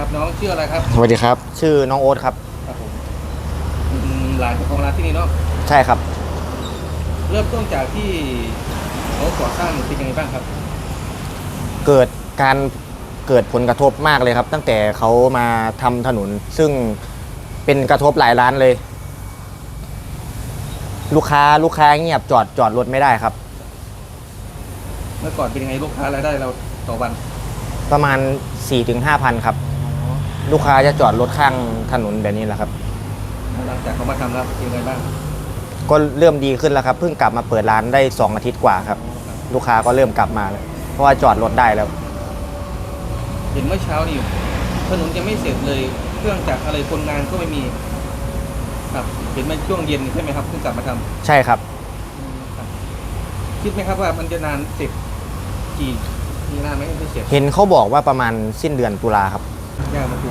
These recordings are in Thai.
ชื่ออะไรครับสวัสดีครับ ชื่อน้องโอ๊ตครับ ครับผมอืมหลานของร้านที่นี่เนาะใช่ครับ เริ่มต้นจากที่เขาก่อสร้างเป็นยังไงบ้างครับเกิดการเกิดผลกระทบมากเลยครับ ตั้งแต่เขามาทำถนน ซึ่งเป็นกระทบหลายร้านเลย ลูกค้าลูกค้าเงียบจอดจอดรถไม่ได้ครับ เมื่อก่อนเป็นยังไงลูกค้ารายได้เราต่อวันประมาณ4-5,000ครับ ลูกค้าจะจอดรถข้างถนนแบบนี้แหละครับ หลังจากเขามาทำแล้วเป็นยังไงบ้างก็เริ่มดีขึ้นแล้วครับเพิ่งกลับมาเปิดร้านได้ 2 อาทิตย์กว่าครับ ลูกค้าก็เริ่มกลับมาแล้วเพราะว่าจอดรถได้แล้ว เห็นเมื่อเช้านี่ถนนยังไม่เสร็จเลย เครื่องจักรอะไรคนงานก็ไม่มี ครับ เห็นเมื่อช่วงเย็นใช่ไหมครับเพิ่งกลับมาทำใช่ครับ ครับคิดไหมครับว่ามันจะนานเสร็จกี่มีนานไหมไม่เสร็จเห็นเขาบอกว่าประมาณสิ้นเดือนตุลาครับ ยากมาดู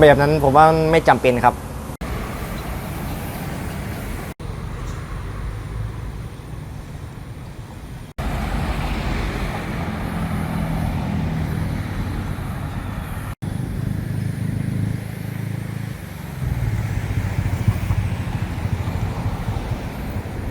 แบบนั้นผมว่าไม่จำเป็นครับ